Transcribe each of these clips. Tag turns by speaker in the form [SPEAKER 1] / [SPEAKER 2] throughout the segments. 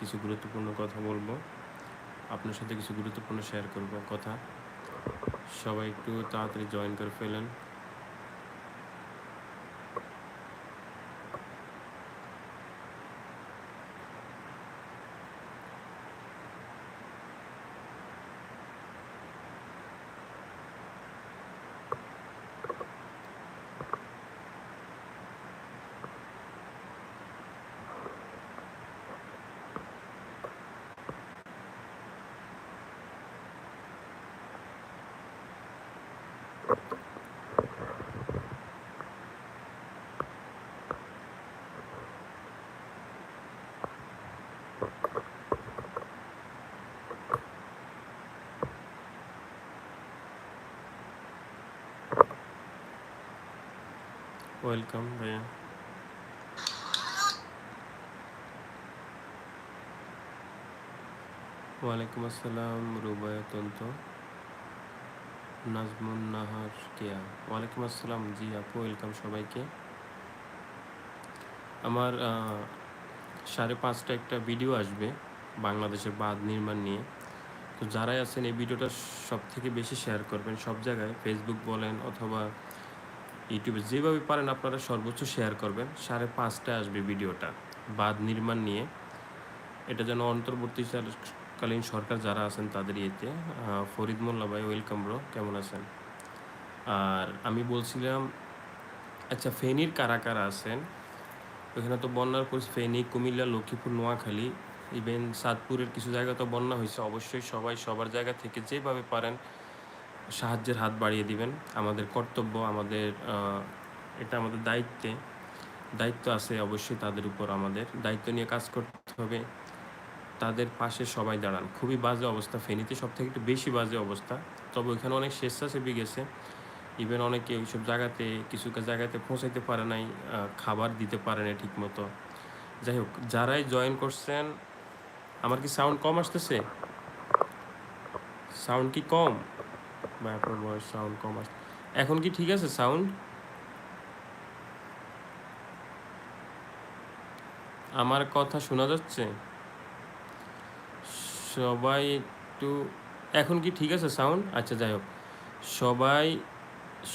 [SPEAKER 1] কিছু গুরুত্বপূর্ণ কথা বলব। আপনার সাথে কিছু গুরুত্বপূর্ণ শেয়ার করব। কথা। সবাই একটু তাড়াতাড়ি জয়েন করে ফেলেন। ওয়েলকাম ভাইয়া ওয়ালাইকুম আসসালাম রুবায়তন্ত নাজমুন নাহার কেয়া ওয়ালাইকুম আসসালাম জি আপু ওয়েলকাম সবাইকে আমার সাড়ে পাঁচটা একটা ভিডিও আসবে বাংলাদেশের বাঁধ নির্মাণ নিয়ে। তো যারাই আছেন এই ভিডিওটা সব থেকে বেশি শেয়ার করবেন। সব জায়গায় ফেসবুক বলেন অথবা ইউটিউবে যেভাবে পারেন আপনারা সর্বোচ্চ শেয়ার করবেন, সাড়ে পাঁচটায় আসবে ভিডিওটা। বাঁধ নির্মাণ নিয়ে। এটা যেন অন্তর্বর্তীকালীন সরকার যারা আছেন তাদের ইয়েতে ফরিদ মোল্লা ভাই, ওয়েলকাম ব্রো কেমন আছেন? আর আমি বলছিলাম আচ্ছা ফেনীর কারা কারা আছেন? ওখানে তো বন্যার পরিস্থিতি ফেনী, কুমিল্লা, লক্ষ্মীপুর, নোয়াখালী ইভেন সাতপুরের কিছু জায়গা তো বন্যা হয়েছে। অবশ্যই সবাই সবার জায়গা থেকে যেভাবে পারেন সাহায্যের হাত বাড়িয়ে দিবেন। আমাদের কর্তব্য, আমাদের এটা আমাদের দায়িত্বে। দায়িত্ব আছে অবশ্যই তাদের উপর আমাদের। দায়িত্ব নিয়ে কাজ করতে হবে। তাদের পাশে সবাই দাঁড়ান। খুবই বাজে অবস্থা। ফেনীতে সব থেকে একটু বেশি বাজে অবস্থা। তবে ওইখানে অনেক স্বেচ্ছাসেবী গেছে। ইভেন অনেকে ওইসব জায়গাতে, কিছু জায়গাতে পৌঁছাইতে পারে নাই খাবার দিতে পারে না ঠিক মতো যাই হোক, যারাই জয়েন করছেন, আমার কি সাউন্ড কম আসতেছে? সাউন্ড কি কম? আপনার ভয়েস সাউন্ড কম আসছে এখন কি ঠিক আছে সাউন্ড আমার কথা শোনা যাচ্ছে? সবাই একটু এখন কি ঠিক আছে সাউন্ড আচ্ছা যাই হোক। সবাই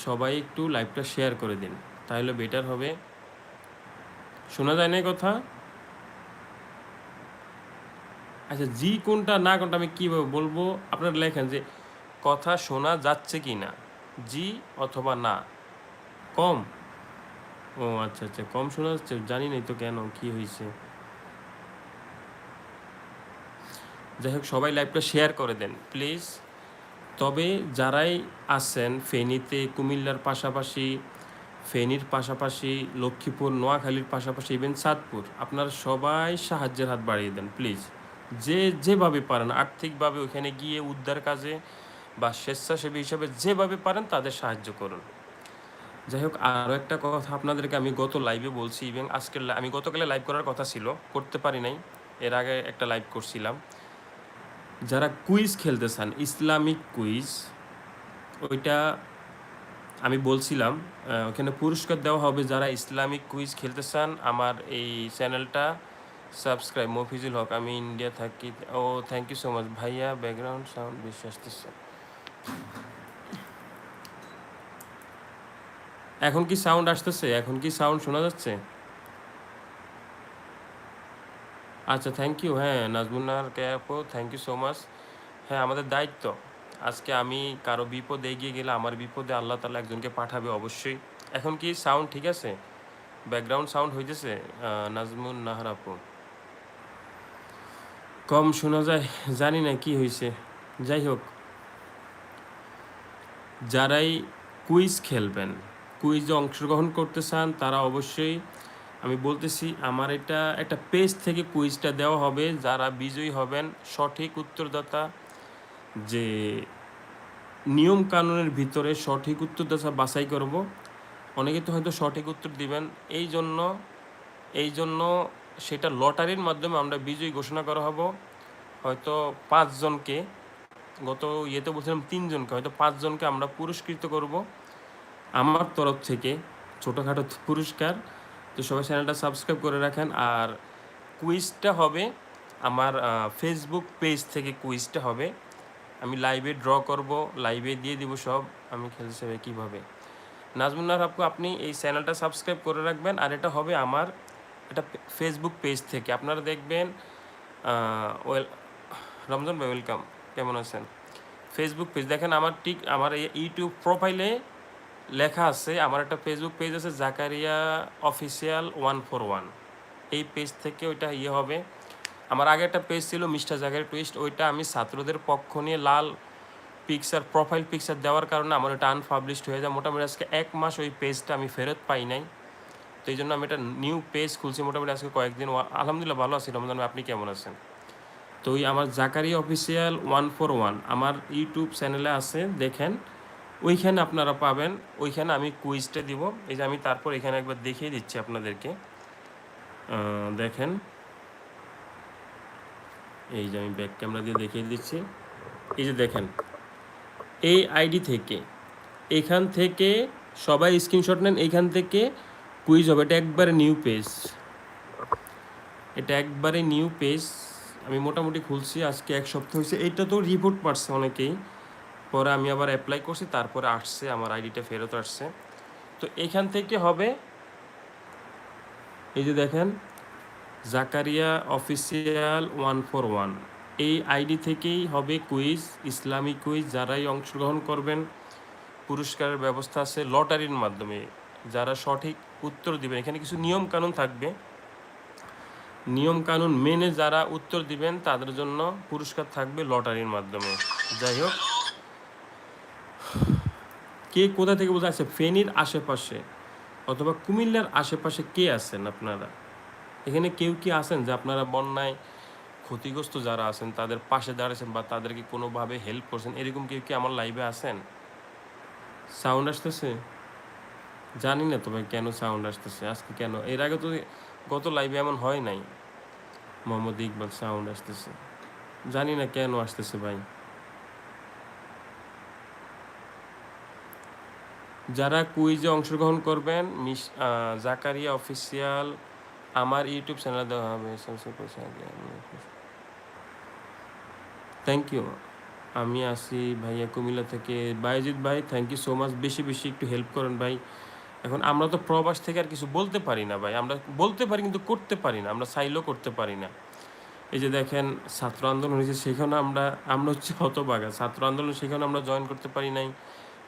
[SPEAKER 1] সবাই একটু লাইভটা শেয়ার করে দিন, তাহলে বেটার হবে। শোনা যায় না কথা? আচ্ছা জি কোনটা, না কোনটা আমি কীভাবে বলব? আপনারা লেখেন যে কথা শোনা যাচ্ছে কি না? জি অথবা না। কম। ও আচ্ছা আচ্ছা কম শোনা যাচ্ছে? জানি নাই তো কেন, কি হয়েছে যাই হোক, সবাই লাইভটা শেয়ার করে দেন, প্লিজ। তবে যারাই আছেন ফেনীতে, কুমিল্লার পাশাপাশি, ফেনীর পাশাপাশি, লক্ষ্মীপুর, নোয়াখালীর পাশাপাশি ইভেন চাঁদপুর আপনারা সবাই সাহায্যের হাত বাড়িয়ে দেন, প্লিজ। যে যেভাবে পারেন, আর্থিকভাবে ওখানে গিয়ে উদ্ধার কাজে বা স্বেচ্ছাসেবী হিসাবে যেভাবে পারেন তাদের সাহায্য করুন। যাই হোক আরও একটা কথা আপনাদেরকে আমি গত লাইভে বলছি এবং আজকের আমি গতকালে লাইভ করার কথা ছিল, করতে পারি নাই, এর আগে একটা লাইভ করছিলাম। যারা কুইজ খেলতে চান, ইসলামিক কুইজ ওইটা আমি বলছিলাম ওখানে পুরস্কার দেওয়া হবে যারা ইসলামিক কুইজ খেলতে চান, আমার এই চ্যানেলটা সাবস্ক্রাইব মফিজুল হক, আমি ইন্ডিয়া থাকি, ও থ্যাংক ইউ সো মাচ ভাইয়া ব্যাকগ্রাউন্ড সাউন্ড বেশি আসতেছে। এখন কি সাউন্ড আসতেছে? এখন কি সাউন্ড শোনা যাচ্ছে? আচ্ছা থ্যাংক ইউ হ্যাঁ নাজমুন্নার ক্যাপো থ্যাংক ইউ সো মাচ হ্যাঁ আমাদের দায়িত্ব। আজকে আমি কারও বিপদে এগিয়ে গেলে আমার বিপদে আল্লাহ তালা একজনকে পাঠাবে অবশ্যই। এখন কি সাউন্ড ঠিক আছে? ব্যাকগ্রাউন্ড সাউন্ড হইতেছে নাজমুন নাহার আপু কম শোনা যায়, জানি না কি হয়েছে যাই হোক যারাই কুইজ খেলবেন কুইজে অংশগ্রহণ করতে চান, তারা অবশ্যই, আমি বলতেছি, আমার এটা, একটা পেজ থেকে কুইজটা দেওয়া হবে, যারা বিজয়ী হবেন, সঠিক উত্তরদাতা যে নিয়ম কানুনের ভিতরে সঠিক উত্তরদাতা বাছাই করব, অনেকে তো হয়তো সঠিক উত্তর দিবেন, এই জন্য এই জন্য সেটা লটারির মাধ্যমে আমরা বিজয়ী ঘোষণা করা হব, হয়তো পাঁচজনকে। গত ইয়েতে বলছিলাম তিনজনকে, হয়তো পাঁচজনকে আমরা পুরস্কৃত করব। আমার তরফ থেকে ছোটোখাটো পুরস্কার। তো সবাই চ্যানেলটা সাবস্ক্রাইব করে রাখেন। আর কুইজটা হবে আমার ফেসবুক পেজ থেকে কুইজটা হবে। আমি লাইভে ড্র করব লাইভে দিয়ে দিব সব। আমি খেলতে চাই কীভাবে। নাজমুন্নার আপু, আপনি এই চ্যানেলটা সাবস্ক্রাইব করে রাখবেন। আর এটা হবে আমার, এটা ফেসবুক পেজ থেকে। আপনারা দেখবেন ওয়েল, রমজান ভাই ওয়েলকাম কেমন আছেন? ফেসবুক পেজ দেখেন আমার ঠিক আমার ইউটিউব প্রোফাইলে লেখা আছে, আমার একটা ফেসবুক পেজ আছে Zakaria official one four one এই পেজ থেকে ওইটা ইয়ে হবে। আমার আগে একটা পেজ ছিল মিস্টার জাকারি টুইস্ট ওইটা আমি ছাত্রদের পক্ষ নিয়ে লাল পিকচার প্রোফাইল পিকচার দেওয়ার কারণে আমার ওটা আনপাবলিশড হয়ে যায়। মোটামুটি আজকে এক মাস ওই পেজটা আমি ফেরত পাই নাই। তো এই জন্য আমি একটা নিউ পেজ খুলছি। মোটামুটি আজকে কয়েকদিন, আলহামদুলিল্লাহ ভালো আছি। রমজান আপনি কেমন আছেন? তো ওই আমার Zakaria official one four one, আমার ইউটিউব চ্যানেলে আছে, দেখেন। ওইখানে আপনারা পাবেন, ওইখানে আমি কুইজটা দিব। এই যে আমি তারপর এখানে একবার দেখিয়ে দিচ্ছি আপনাদেরকে। দেখেন। এই যে আমি ব্যাক ক্যামেরা দিয়ে দেখিয়ে দিচ্ছি। এই যে দেখেন, এই আইডি থেকে, এখান থেকে সবাই স্ক্রিনশট নেন এইখান থেকে কুইজ হবে। এটা একবারে নিউ পেজ এটা একবারে নিউ পেজ আমি মোটামুটি খুলছি, আজকে এক সপ্তাহ হয়েছে। এইটা তো রিপোর্ট পারছে অনেকেই। পরে আমি আবার অ্যাপ্লাই করছি, তারপরে আসছে, আমার আইডিটা ফেরত আসছে। তো এখান থেকে হবে, এই যে দেখেন, Zakaria official one four one এই আইডি থেকেই হবে কুইজ ইসলামিক কুইজ যারাই অংশগ্রহণ করবেন। পুরস্কারের ব্যবস্থা আছে লটারির মাধ্যমে। যারা সঠিক উত্তর দিবেন, এখানে কিছু নিয়ম কানুন থাকবে। নিয়ম কানুন মেনে যারা উত্তর দিবেন, তাদের জন্য পুরস্কার থাকবে লটারির মাধ্যমে। যাই হোক। কে কোথা থেকে বোঝা আছে ফেনীর আশেপাশে অথবা কুমিল্লার আশেপাশে কে আছেন আপনারা? এখানে কেউ কি আছেন যে আপনারা বন্যায় ক্ষতিগ্রস্ত যারা আছেন, তাদের পাশে দাঁড়িয়েছেন বা তাদেরকে কোনোভাবে হেল্প করছেন? এরকম কেউ কি আমার লাইভে আছেন? সাউন্ড আসতেছে? জানি না তো ভাই কেন সাউন্ড আসতেছে? আজকে কেন? এর আগে তো গত লাইভে এমন হয় নাই। মোহাম্মদ ইকবাল সাউন্ড আসতেছে। জানি না কেন আসতেছে ভাই। যারা কুইজে অংশগ্রহণ করবেন, মিস জাকারিয়া অফিসিয়াল আমার ইউটিউব চ্যানেলে দেওয়া হবে। থ্যাংক ইউ আমি আসি ভাইয়া কুমিল্লা থেকে। বাইজিৎ ভাই থ্যাংক ইউ সো মাচ বেশি বেশি একটু হেল্প করেন ভাই। এখন আমরা তো প্রবাস থেকে আর কিছু বলতে পারি না ভাই। আমরা বলতে পারি কিন্তু করতে পারি না। আমরা চাইলেও করতে পারি না। এই যে দেখেন, ছাত্র আন্দোলন হয়েছে সেখানে আমরা আমরা হচ্ছে হতবাগা। ছাত্র আন্দোলন সেখানে আমরা জয়েন করতে পারি নাই।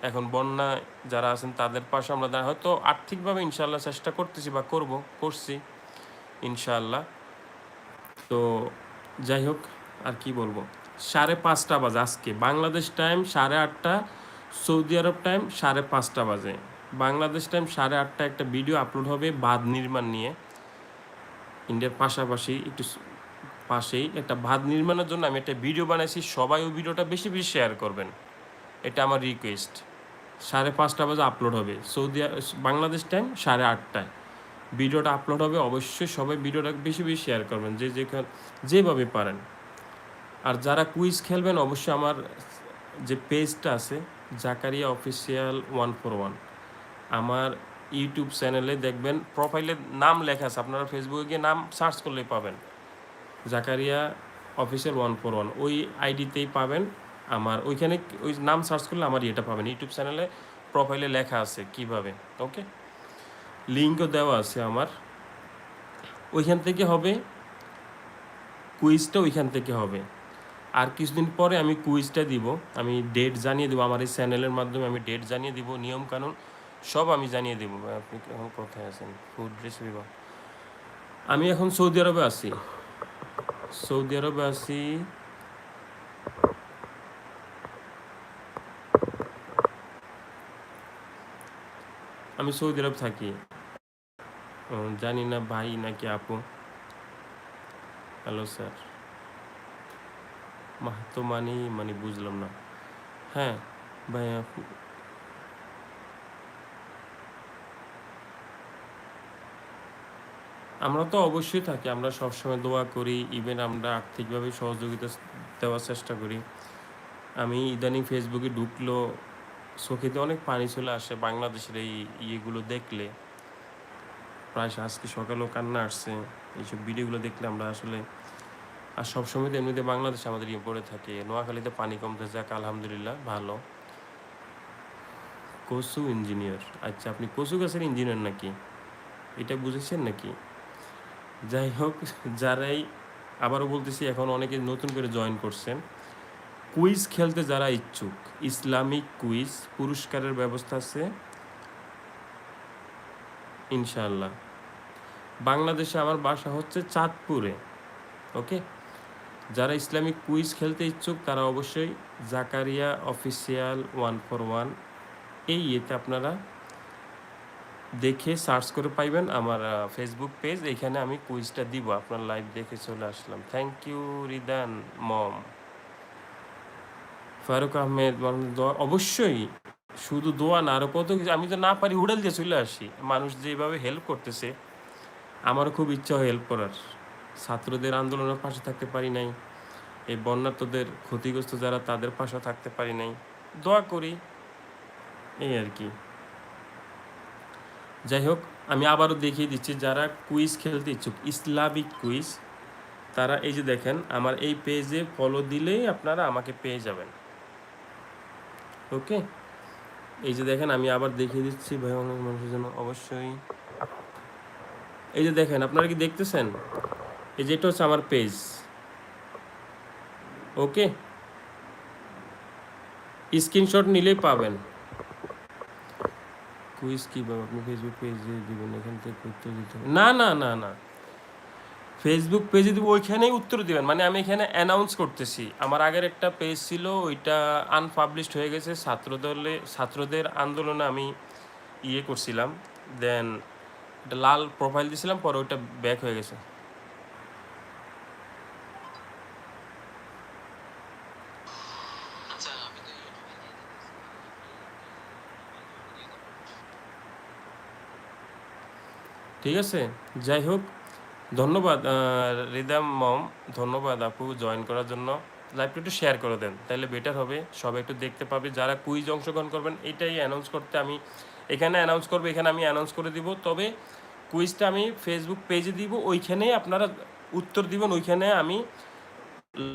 [SPEAKER 1] এখন বন্যা যারা আছেন তাদের পাশে আমরা দাঁড়া- হয়তো আর্থিকভাবে ইনশাল্লাহ চেষ্টা করতেছি বা করব, করছি ইনশাল্লাহ তো যাই হোক, আর কি বলব? সাড়ে পাঁচটা বাজে আজকে। বাংলাদেশ টাইম সাড়ে আটটা, সৌদি আরব টাইম সাড়ে পাঁচটা বাজে। বাংলাদেশ টাইম সাড়ে আটটা একটা ভিডিও আপলোড হবে বাঁধ নির্মাণ নিয়ে। ইন্ডিয়ার পাশাপাশি একটু পাশেই একটা বাঁধ নির্মাণের জন্য আমি একটা ভিডিও বানাইছি, সবাই ওই ভিডিওটা বেশি বেশি শেয়ার করবেন। এটা আমার রিকোয়েস্ট সাড়ে পাঁচটা বাজে আপলোড হবে। সৌদি বাংলাদেশ টাইম সাড়ে আটটায়। ভিডিওটা আপলোড হবে, অবশ্যই সবাই ভিডিওটা বেশি বেশি শেয়ার করবেন, যে যেখানে যেভাবে পারেন। আর যারা কুইজ খেলবেন, অবশ্যই আমার যে পেজটা আছে Zakaria official one four one আমার ইউটিউব চ্যানেলে দেখবেন প্রোফাইলে নাম লেখা আছে, আপনারা ফেসবুকে গিয়ে নাম সার্চ করলেই পাবেন। Zakaria official one four one ওই আইডিতেই পাবেন আমার, ওইখানে ওই নাম সার্চ করলে আমার ইয়েটা পাবেন ইউটিউব চ্যানেলে প্রোফাইলে লেখা আছে কীভাবে ওকে লিঙ্কও দেওয়া আছে আমার। ওইখান থেকে হবে কুইজটা ওইখান থেকে হবে। আর কিছুদিন পরে আমি কুইজটা দিব, আমি ডেট জানিয়ে দেবো, আমার এই চ্যানেলের মাধ্যমে আমি ডেট জানিয়ে দিব, নিয়ম কানুন। সব আমি জানিয়ে দেবো আপনি এখন কোথায় আছেন? ফুড রেসিপি আমি এখন সৌদি আরবে আছি। সৌদি আরবে আছি। আমি সৌদি আরব থাকি। জানি না ভাই নাকি আপু। হ্যালো স্যার মাহাতো মানে মানে বুঝলাম না। হ্যাঁ ভাই আপনি আমরা তো অবশ্যই থাকি, আমরা সবসময় দোয়া করি ইভেন আমরা আর্থিকভাবে সহযোগিতা দেওয়ার চেষ্টা করি। আমি ইদানিং ফেসবুকে ঢুকলো, চোখেতে অনেক পানি চলে আসে বাংলাদেশের এই ইয়েগুলো দেখলে। প্রায় আজকে সকালেও কান্না আসছে, এইসব ভিডিওগুলো দেখলে আমরা আসলে, আর সবসময় তো এমনিতে বাংলাদেশ আমাদের ইয়ে পড়ে থাকে। নোয়াখালীতে পানি কমতে যাক, আলহামদুলিল্লাহ, ভালো। কসু ইঞ্জিনিয়ার আচ্ছা আপনি কসু গাছের ইঞ্জিনিয়ার নাকি? এটা বুঝেছেন নাকি? যাই হোক, যারাই, আবারও বলতেছি, এখন অনেকে নতুন করে জয়েন করছেন। কুইজ খেলতে যারা ইচ্ছুক, ইসলামিক কুইজ পুরস্কারের ব্যবস্থা আছে ইনশাল্লাহ বাংলাদেশে আমার বাসা হচ্ছে চাঁদপুরে ওকে যারা ইসলামিক কুইজ খেলতে ইচ্ছুক, তারা অবশ্যই Zakaria official one four one এই ইয়েতে আপনারা দেখে সার্চ করে পাইবেন আমার ফেসবুক পেজ এখানে আমি কুইজটা দিব, আপনার লাইভ দেখে চলে আসলাম। থ্যাংক ইউ রিদান, মম। ফারুক আহমেদ অবশ্যই, শুধু দোয়া না আরও কত কিছু। আমি তো না পারি, উড়াল দিয়ে চলে আসি। মানুষ যেভাবে হেল্প করতেছে, আমারও খুব ইচ্ছা হয় হেল্প করার। ছাত্রদের আন্দোলনের পাশে থাকতে পারি নাই। এই বন্যার্থদের ক্ষতিগ্রস্ত যারা, তাদের পাশে থাকতে পারি নাই। দোয়া করি, এই আর কি। যাই হোক আমি আবারও দেখিয়ে দিচ্ছি, যারা কুইজ খেলতে ইচ্ছুক, ইসলামিক কুইজ তারা এই যে দেখেন, আমার এই পেজে ফলো দিলেই আপনারা আমাকে পেয়ে যাবেন। ওকে এই যে দেখেন, আমি আবার দেখিয়ে দিচ্ছি ভাই অনেক মানুষের জন্য অবশ্যই। এই যে দেখেন, আপনারা কি দেখতেছেন? এই যে এটা হচ্ছে আমার পেজ ওকে স্ক্রিনশট নিলেই পাবেন। কুইজ কীভাবে আপনি ফেসবুক পেজে দিবেন, এখান থেকে উত্তর দিতে হবে। না না না না। ফেসবুক পেজে দিব, ওইখানেই উত্তর দিবেন। মানে আমি এখানে অ্যানাউন্স করতেছি। আমার আগের একটা পেজ ছিল, ওইটা আনপাবলিশড হয়ে গেছে। ছাত্রদলে, ছাত্রদের আন্দোলনে আমি ইয়ে করছিলাম। দেন লাল প্রোফাইল দিয়েছিলাম পরে ওইটা ব্যাক হয়ে গেছে
[SPEAKER 2] আচ্ছা আমি তো ইউটিউবে দিয়ে দিতেছি
[SPEAKER 1] ঠিক আছে? যাই হোক, ধন্যবাদ রিদাম মম, ধন্যবাদ আপু জয়েন করার জন্য। লাইভটা একটু শেয়ার করে দেন তাহলে বেটার হবে। সবাই একটু দেখতে পাবে, যারা কুইজ অংশগ্রহণ করবেন, এটাই অ্যানাউন্স করতে আমি এখানে অ্যানাউন্স করব, এখানে আমি অ্যানাউন্স করে দিব। তবে কুইজটা আমি ফেসবুক পেজে দিব, ওইখানেই আপনারা উত্তর দিবেন, ওইখানে আমি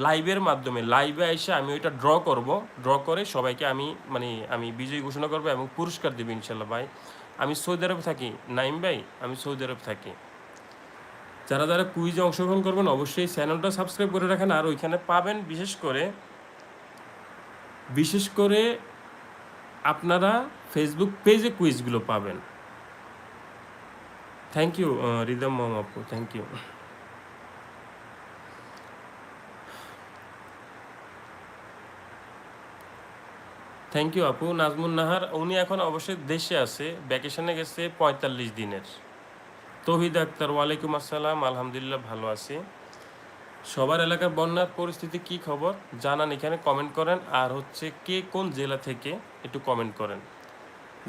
[SPEAKER 1] লাইভের মাধ্যমে লাইভে এসে আমি ওইটা ড্র করব। ড্র করে সবাইকে আমি মানে আমি বিজয়ী ঘোষণা করব এবং পুরস্কার দেবো ইনশাল্লাহ ভাই। আমি সৌদি আরব থাকি, নাইম ভাই, আমি সৌদি আরব থাকি। যারা যারা কুইজে অংশগ্রহণ করবেন, অবশ্যই চ্যানেলটা সাবস্ক্রাইব করে রাখেন, আর ওইখানে পাবেন বিশেষ করে বিশেষ করে আপনারা ফেসবুক পেজে কুইজগুলো পাবেন। থ্যাংক ইউ রিদম মম আপু থ্যাংক ইউ থ্যাংক ইউ আপু নাজমুন নাহার, উনি এখন অবশ্যই দেশে আছে। ভ্যাকেশনে গেছে পঁয়তাল্লিশ দিনের। তহিদ আক্তার, ওয়ালাইকুম আসসালাম, আলহামদুলিল্লাহ ভালো আছি। সবার এলাকার বন্যার পরিস্থিতি কি খবর? জানান এখানে কমেন্ট করেন। আর হচ্ছে কে কোন জেলা থেকে, একটু কমেন্ট করেন।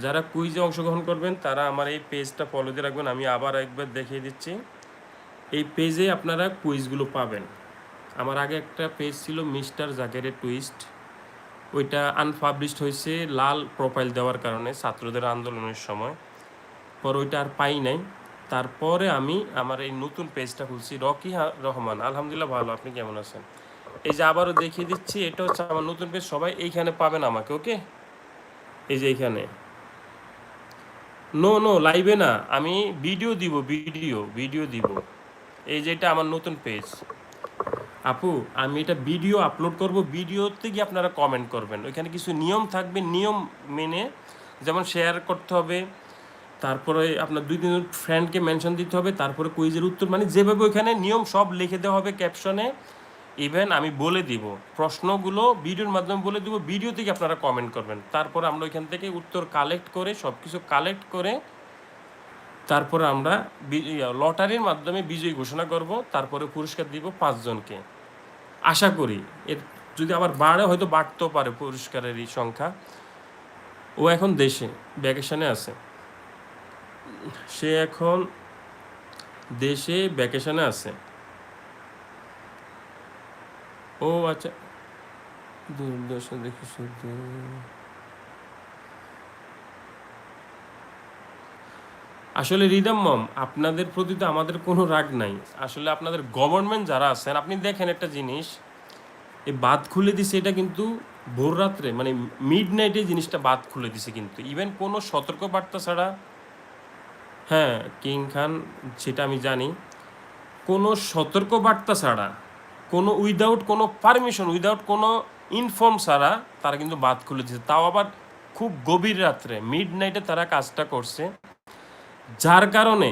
[SPEAKER 1] যারা কুইজে অংশগ্রহণ করবেন, তারা আমার এই পেজটা ফলো দিয়ে রাখবেন। আমি আবার একবার দেখিয়ে দিচ্ছি। এই পেজে আপনারা কুইজগুলো পাবেন। আমার আগে একটা পেজ ছিল মিস্টার জাকেরের টুইস্ট ওইটা আনপাবলিশড হয়েছে, লাল প্রোফাইল দেওয়ার কারণে ছাত্রদের আন্দোলনের সময়। পর ওইটা আর পাই নাই। তারপরে আমি আমার এই নতুন পেজটা খুলছি রকি রহমান। আলহামদুলিল্লাহ ভালো, আপনি কেমন আছেন? এই যে আবারও দেখিয়ে দিচ্ছি, এটা হচ্ছে আমার নতুন পেজ সবাই এইখানে পাবেন আমাকে, ওকে? এই যে এইখানে। নো নো লাইভে না, আমি ভিডিও দিব ভিডিও ভিডিও দিব। এই যে এটা আমার নতুন পেজ আপু, আমি এটা ভিডিও আপলোড করব ভিডিওতে গিয়ে আপনারা কমেন্ট করবেন। ওইখানে কিছু নিয়ম থাকবে, নিয়ম মেনে যেমন শেয়ার করতে হবে, তারপরে আপনার দুই তিনজন ফ্রেন্ডকে মেনশন দিতে হবে, তারপরে কুইজের উত্তর মানে যেভাবে ওইখানে নিয়ম সব লিখে দেওয়া হবে ক্যাপশনে ইভেন আমি বলে দিব। প্রশ্নগুলো ভিডিওর মাধ্যমে বলে দিব ভিডিও থেকে আপনারা কমেন্ট করবেন। তারপর আমরা ওইখান থেকে উত্তর কালেক্ট করে সব কিছু কালেক্ট করে তারপরে আমরা লটারির মাধ্যমে বিজয়ী ঘোষণা করব, তারপরে পুরস্কার দিব পাঁচজনকে। আশা করি, এর যদি আবার বাড়ে, হয়তো বাড়তেও পারে পুরস্কারের এই সংখ্যা। ও এখন দেশে, ভ্যাকেশনে আছে। সে এখন দেশে ভ্যাকেশনে আছে। ও আচ্ছা দুর্দশা দেখি, শুধু আসলে রিদম মম, আপনাদের প্রতি তো আমাদের কোনো রাগ নাই। আসলে আপনাদের গভর্নমেন্ট যারা আছেন, আপনি দেখেন একটা জিনিস, এই বাদ খুলে দিছে এটা কিন্তু ভোর রাত্রে মানে মিড নাইটে জিনিসটা বাদ খুলে দিছে কিন্তু। ইভেন কোনো সতর্ক বার্তা ছাড়া হ্যাঁ কিং খান, সেটা আমি জানি, কোনো সতর্ক বার্তা ছাড়া, কোনো উইদাউট কোনো পারমিশন উইদাউট কোনো ইনফর্ম ছাড়া তারা কিন্তু বাদ খুলে দিচ্ছে তাও আবার খুব গভীর রাত্রে মিড নাইটে তারা কাজটা করছে। যার কারণে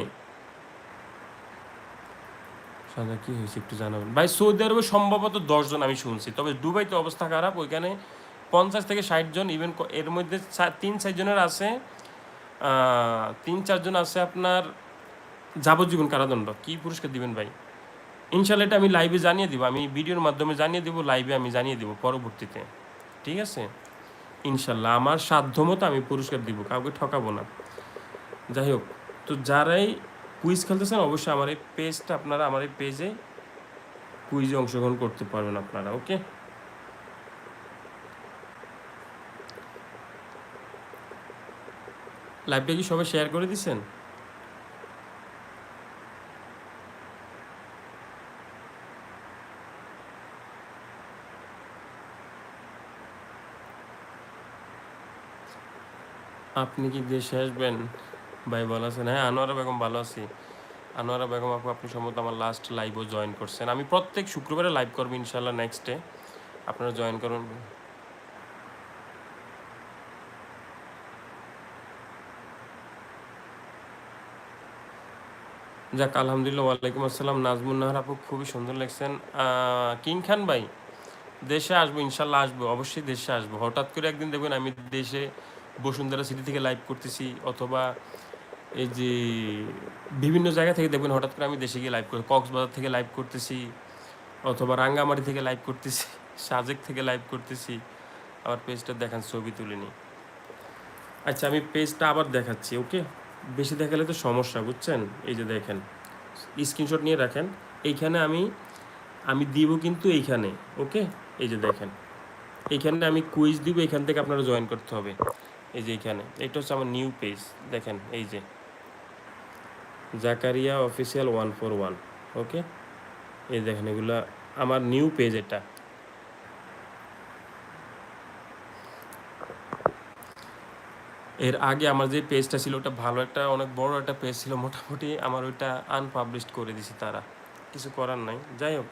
[SPEAKER 1] কি হয়েছে একটু জানাবেন। ভাই, সৌদি আরবে সম্ভবত দশজন আমি শুনছি, তবে দুবাইতে অবস্থা খারাপ, ওইখানে পঞ্চাশ থেকে ষাট জন ইভেন এর মধ্যে তিন চারজনের আছে তিন চারজন আছে আপনার যাবজ্জীবন কারাদণ্ড। কি পুরস্কার দিবেন ভাই? ইনশাল্লাহ এটা আমি লাইভে জানিয়ে দিব, আমি ভিডিওর মাধ্যমে জানিয়ে দিব লাইভে আমি জানিয়ে দিব পরবর্তীতে। ঠিক আছে? ইনশাল্লাহ আমার সাধ্যমতো আমি পুরস্কার দিব, কাউকে ঠকাবো না। যাই হোক তো যারাই কুইজ খেলতেছেন, অবশ্যই আমার এই পেজটা আপনারা আমার এই পেজে কুইজে অংশগ্রহণ করতে পারবেন আপনারা ওকে লাইভটা কি সবাই শেয়ার করে দিচ্ছেন আপনি কি দেশে আসবেন? ভাই, ভালো আছেন? হ্যাঁ আনোয়ারা বেগম ভালো আছি। আনোয়ারা বেগম আপু, আপনি সম্ভবত আমার লাস্ট লাইভও জয়েন করছেন। আমি প্রত্যেক শুক্রবারে লাইভ করব ইনশাল্লাহ নেক্সটে আপনারা জয়েন করুন। যাক, আলহামদুলিল্লাহ, ওয়ালাইকুম আসসালাম। নাজমুন নাহার আপু, খুবই সুন্দর লাগছেন কিং খান ভাই, দেশে আসব ইনশাল্লাহ আসব, অবশ্যই দেশে আসব। হঠাৎ করে একদিন দেখবেন আমি দেশে বসুন্ধরা সিটি থেকে লাইভ করতেছি, অথবা এই যে বিভিন্ন জায়গা থেকে দেখবেন হঠাৎ করে আমি দেশে গিয়ে লাইভ করি, কক্সবাজার থেকে লাইভ করতেছি, অথবা রাঙ্গামাটি থেকে লাইভ করতেছি, সাজেক থেকে লাইভ করতেছি, আবার পেজটা দেখান, ছবি তুলে নিই। আচ্ছা আমি পেজটা আবার দেখাচ্ছি ওকে বেশি দেখালে তো সমস্যা, বুঝছেন? এই যে দেখেন স্ক্রিনশট নিয়ে রাখেন, এইখানে আমি আমি দিব কিন্তু এইখানে ওকে এই যে দেখেন, এইখানে আমি কুইজ দিব এখান থেকে আপনারা জয়েন করতে হবে। এই যে এইখানে, এটা হচ্ছে আমার নিউ পেজ দেখেন, এই যে। Zakaria official one four one okay এই দেখেন এগুলো আমার নিউ পেজ এটা। এর আগে আমার যে পেজটা ছিল, ওটা ভালো একটা, অনেক বড় একটা পেজ ছিল, মোটামুটি আমার ওইটা আনপাবলিশড করে দিছি তারা। কিছু করার নাই। যাই হোক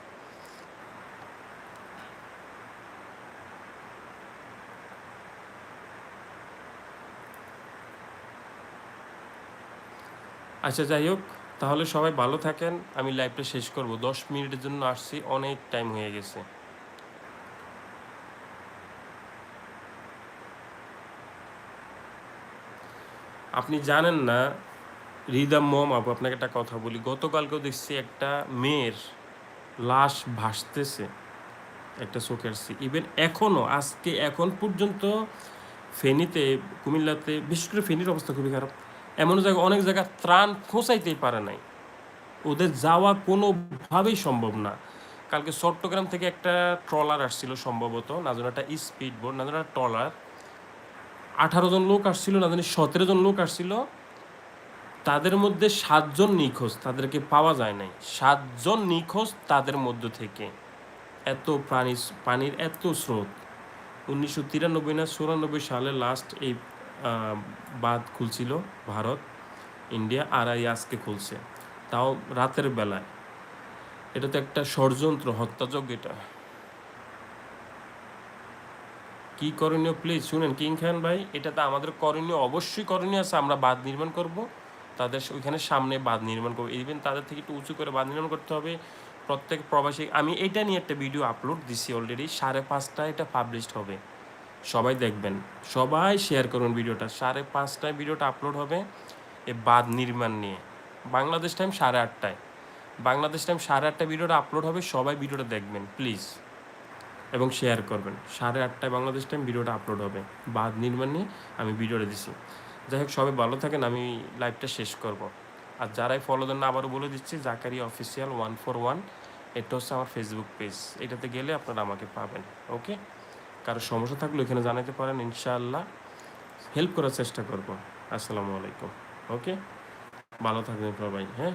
[SPEAKER 1] আচ্ছা যাই হোক, তাহলে সবাই ভালো থাকেন। আমি লাইভটা শেষ করব। দশ মিনিটের জন্য আসছি, অনেক টাইম হয়ে গেছে। আপনি জানেন না, রিদাম মোম আপু, আপনাকে একটা কথা বলি। গতকালকেও দেখছি একটা মেয়ের লাশ ভাসতেছে, একটা চোখের সি। ইভেন এখনও আজকে, এখন পর্যন্ত ফেনীতে, কুমিল্লাতে, বিশেষ করে ফেনীর অবস্থা খুবই খারাপ। এমন জায়গা অনেক জায়গা ত্রাণ পৌঁছাইতেই পারে নাই। ওদের যাওয়া কোনোভাবেই সম্ভব না। কালকে চট্টগ্রাম থেকে একটা ট্রলার আসছিল সম্ভবত, না যেন একটা স্পিড বোট না যেন একটা ট্রলার। আঠারো জন লোক আসছিল, না জানি সতেরো জন লোক আসছিল। তাদের মধ্যে সাতজন নিখোঁজ, তাদেরকে পাওয়া যায় নাই। সাতজন নিখোঁজ তাদের মধ্য থেকে। এত প্রাণী পানির এত স্রোত। উনিশশো তিরানব্বই না চুরানব্বই সালে লাস্ট এই বাঁধ খুলছিল ভারত, ইন্ডিয়া, আর এই আজকে খুলছে। তাও রাতের বেলায়। এটা তো একটা ষড়যন্ত্র, হত্যাযজ্ঞ এটা। কি করণীয় প্লিজ শুনেন, কিং খান ভাই, এটা তো আমাদের করণীয়, অবশ্যই করণীয় আছে, আমরা বাঁধ নির্মাণ করব। তাদের ওইখানে সামনে বাঁধ নির্মাণ করব। ইভেন তাদের থেকে একটু উঁচু করে বাঁধ নির্মাণ করতে হবে। প্রত্যেক প্রবাসী আমি এটা নিয়ে একটা ভিডিও আপলোড দিছি অলরেডি সাড়ে পাঁচটায় এটা পাবলিশড হবে। সবাই দেখবেন। সবাই শেয়ার করুন ভিডিওটা। সাড়ে পাঁচটায় ভিডিওটা আপলোড হবে এ বাঁধ নির্মাণ নিয়ে। বাংলাদেশ টাইম সাড়ে আটটায়। বাংলাদেশ টাইম সাড়ে আটটায় ভিডিওটা আপলোড হবে, সবাই ভিডিওটা দেখবেন প্লিজ এবং শেয়ার করবেন। সাড়ে আটটায় বাংলাদেশ টাইম ভিডিওটা আপলোড হবে। বাদ নির্মাণ নিয়ে আমি ভিডিওটা দিছি। যাই হোক, সবাই ভালো থাকেন, আমি লাইভটা শেষ করব। আর যারাই ফলো দেন না, আবারও বলে দিচ্ছি Zakari official one four one এটা হচ্ছে আমার ফেসবুক পেজ এটাতে গেলে আপনারা আমাকে পাবেন ওকে কারও সমস্যা থাকলে এখানে জানাতে পারেন, ইনশাআল্লাহ। হেল্প করার চেষ্টা করব। আসসালামু আলাইকুম। ওকে ভালো থাকবেন সবাই হ্যাঁ?